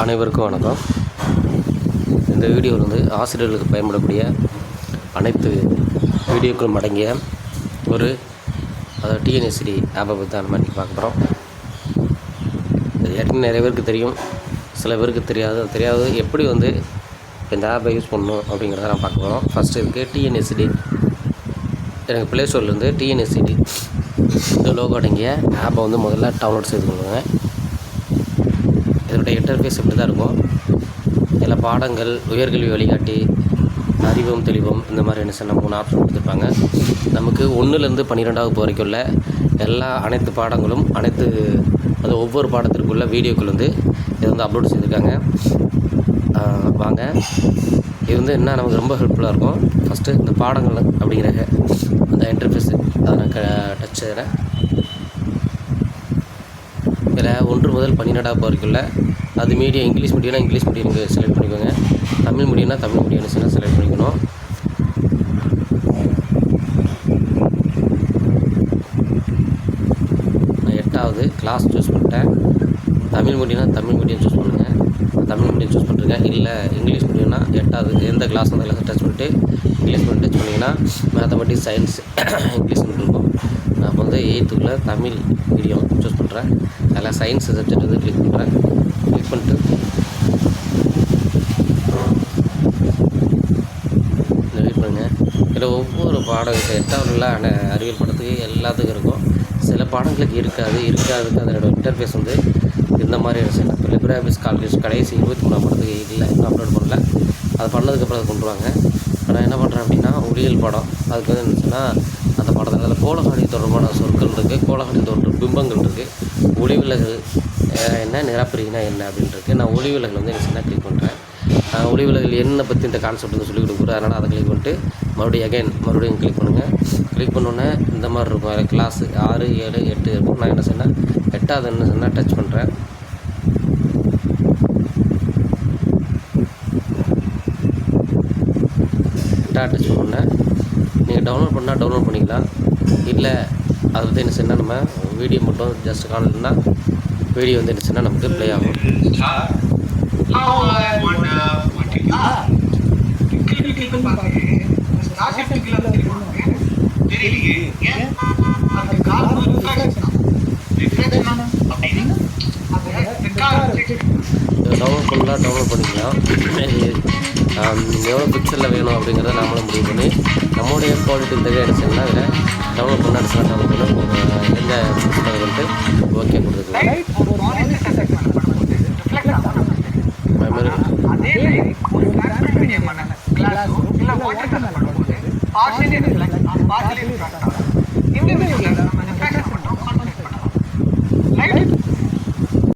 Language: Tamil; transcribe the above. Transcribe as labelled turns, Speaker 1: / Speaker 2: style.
Speaker 1: அனைவருக்கும் வணக்கம். இந்த வீடியோவில் வந்து ஆசிரியர்களுக்கு பயன்படக்கூடிய அனைத்து வீடியோக்களும் அடங்கிய ஒரு அதாவது டிஎன்எஸ்டி ஆப்பை பற்றி தான் நம்ம இன்றைக்கி பார்க்க போகிறோம் ஏற்கனவே நிறைய பேருக்கு தெரியும். சில பேருக்கு தெரியாது. தெரியாது எப்படி வந்து இந்த ஆப்பை யூஸ் பண்ணணும் அப்படிங்கிறத நான் பார்க்க போகிறோம் ஃபஸ்ட்டு இதுக்கு டிஎன்எஸ்டி எனக்கு ப்ளே ஸ்டோர்லேருந்து டிஎன்எஸ்சிடி இந்த லோகோ அடங்கிய ஆப்பை வந்து முதல்ல டவுன்லோட் செய்து கொள்ளுங்க. இதனுடைய இன்டர்ஃபேஸ் இப்படி தான் இருக்கும். இதில் பாடங்கள் உயர்கல்வி வழிகாட்டி அறிவும் தெளிவும் இந்த மாதிரி என்ன சின்ன மூணு ஆப்ஷன் கொடுத்துருப்பாங்க. நமக்கு ஒன்றுலேருந்து பன்னிரெண்டாவது வரைக்கும் உள்ள எல்லா அனைத்து பாடங்களும் அனைத்து அது ஒவ்வொரு பாடத்திற்குள்ள வீடியோக்கள் வந்து இதை வந்து அப்லோட் செய்திருக்காங்க. வாங்க. இது வந்து என்ன நமக்கு ரொம்ப ஹெல்ப்ஃபுல்லாக இருக்கும். ஃபஸ்ட்டு இந்த பாடங்கள் அப்படிங்கிற அந்த இன்டர்ஃபேஸு அதை நான் க டச் செய்கிறேன் இதில் ஒன்று முதல் பன்னிரெண்டாவது வரைக்கும்ல அது மீடியம் இங்கிலீஷ் மீடியம்னா இங்கிலீஷ் மீடியம் செலக்ட் பண்ணிக்கோங்க. தமிழ் மீடியம்னா தமிழ் மீடியம் செலக்ட் பண்ணிக்கணும். நான் எட்டாவது கிளாஸ் சூஸ் பண்ணிட்டேன். தமிழ் மீடியம்னா தமிழ் மீடியம் சூஸ் பண்ணுங்கள் தமிழ் மீடியம் சூஸ் பண்ணிருக்கேன் இல்லை இங்கிலீஷ் மீடியம்னா எட்டாவது எந்த கிளாஸ் அந்த கிளாஸ் டச் பண்ணிட்டு இங்கிலீஷ் மீடியம் டச் பண்ணிங்கன்னா மேத்தமெட்டிக்ஸ் சயின்ஸ் இங்கிலீஷ் மீடியம் இருக்கும். எயித்துக்குள்ளே தமிழ் மீடியம் சூஸ் பண்ணுறேன் அதில் சயின்ஸ் சப்ஜெக்ட் வந்து கிளிக் பண்ணுறேன் கிளிக் பண்ணிட்டு வெயிட் இதில் ஒவ்வொரு பாடம் இப்போ எட்டாவதுல அறிவியல் படத்துக்கு எல்லாத்துக்கும் இருக்கும். சில பாடங்களுக்கு இருக்காது இருக்காதுக்கு அதனோட இன்டர்ஃபேஸ் வந்து இந்த மாதிரி செய்யலாம் இப்போ லிப்ராபிஸ் காலேஜ் கடைசி இருபத்தி மூணாம் படத்துக்கு இல்லை இன்னும் அப்லோட் பண்ணல. அது பண்ணதுக்கப்புறம் அதை கொண்டு வாங்க நான் என்ன பண்ணுறேன் அப்படின்னா ஒளியல் படம். அதுக்கு வந்து என்ன அந்த படத்தில் அதில் கோலகாணி தொடர்பான சொற்கள் இருக்குது கோலகாணி தொடர்பு பிம்பங்கள் இருக்குது ஒளிவிலகல் என்ன நிரப்பிரினா என்ன அப்படின்ட்டு நான் ஒளிவிலகல் வந்து என்ன சின்ன கிளிக் பண்ணுறேன் ஒளிவிலகல் என்ன பற்றி இந்த கான்செப்ட் வந்து சொல்லிக் கொடுக்குறோம் அதனால் அதை கிளிக் பண்ணிட்டு மறுபடியும் அகைன் மறுபடியும் கிளிக் பண்ணுங்கள் கிளிக் பண்ணோன்னே இந்த மாதிரி இருக்கும். கிளாஸு ஆறு ஏழு எட்டு இருக்கும். நான் என்ன சொன்னேன்? எட்டாவது என்ன சொன்னால் டச் பண்ணுறேன் டச் பண்ணேன் நீங்கள் டவுன்லோட் பண்ணால் டவுன்லோட் பண்ணிக்கலாம். இல்லை அது வந்து என்ன செய்யணும் நம்ம வீடியோ மட்டும் ஜஸ்ட் காணலன்னா வீடியோ வந்து என்ன செய்யணும் நமக்கு ப்ளே ஆகும்.
Speaker 2: தெரியலையே ஃபுல்லாக
Speaker 1: டவுன்லோட் பண்ணிக்கலாம். எவ்வளோ பிக்சரில் வேணும் அப்படிங்கிறத நாமளும் முடிவு பண்ணி நம்மளுடைய குவாலிட்டி தகுந்த என்ன அதில் டவுன்லோட் பண்ண அடிச்சா டவுன்லோட் பண்ணி. எந்த பிக்சரை வந்துட்டு ஓகே கொடுத்துக்கலாம்
Speaker 2: லைட்